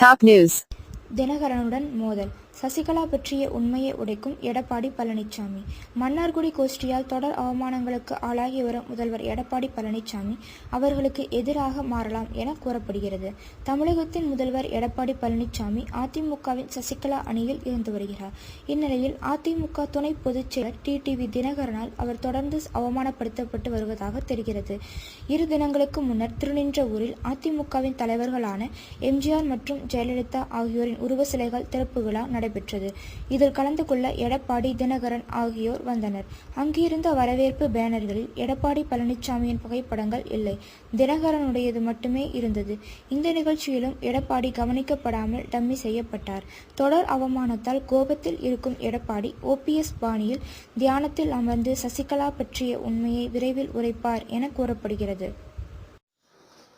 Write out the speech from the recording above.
Top news. தினகரனுடன் மோதல். சசிகலா பற்றிய உண்மையை உடைக்கும் எடப்பாடி பழனிசாமி மன்னார்குடி கோஷ்டியால் தொடர் அவமானங்களுக்கு ஆளாகி வரும் முதல்வர் எடப்பாடி பழனிசாமி அவர்களுக்கு எதிராக மாறலாம் என கூறப்படுகிறது. தமிழகத்தின் முதல்வர் எடப்பாடி பழனிசாமி அதிமுகவின் சசிகலா அணியில் இருந்து வருகிறார். இந்நிலையில் அதிமுக துணை பொதுச்செயலர் டிடிவி தினகரனால் அவர் தொடர்ந்து அவமானப்படுத்தப்பட்டு வருவதாக தெரிகிறது. இரு தினங்களுக்கு முன்னர் திருநின்றவூரில் அதிமுகவின் தலைவர்களான எம்ஜிஆர் மற்றும் ஜெயலலிதா ஆகியோரின் உருவ சிலைகள் திறப்பு விழா நடைபெற்றது. இதில் கலந்து கொள்ள எடப்பாடி தினகரன் ஆகியோர் வந்தனர். அங்கிருந்த வரவேற்பு பேனர்களில் எடப்பாடி பழனிசாமியின் புகைப்படங்கள் இல்லை. தினகரனுடையது மட்டுமே இருந்தது. இந்த நிகழ்ச்சியிலும் எடப்பாடி கவனிக்கப்படாமல் டம்மி செய்யப்பட்டார். தொடர் அவமானத்தால் கோபத்தில் இருக்கும் எடப்பாடி ஓபிஎஸ் பாணியில் தியானத்தில் அமர்ந்து சசிகலா பற்றிய உண்மையை விரைவில் உரைப்பார் என கூறப்படுகிறது.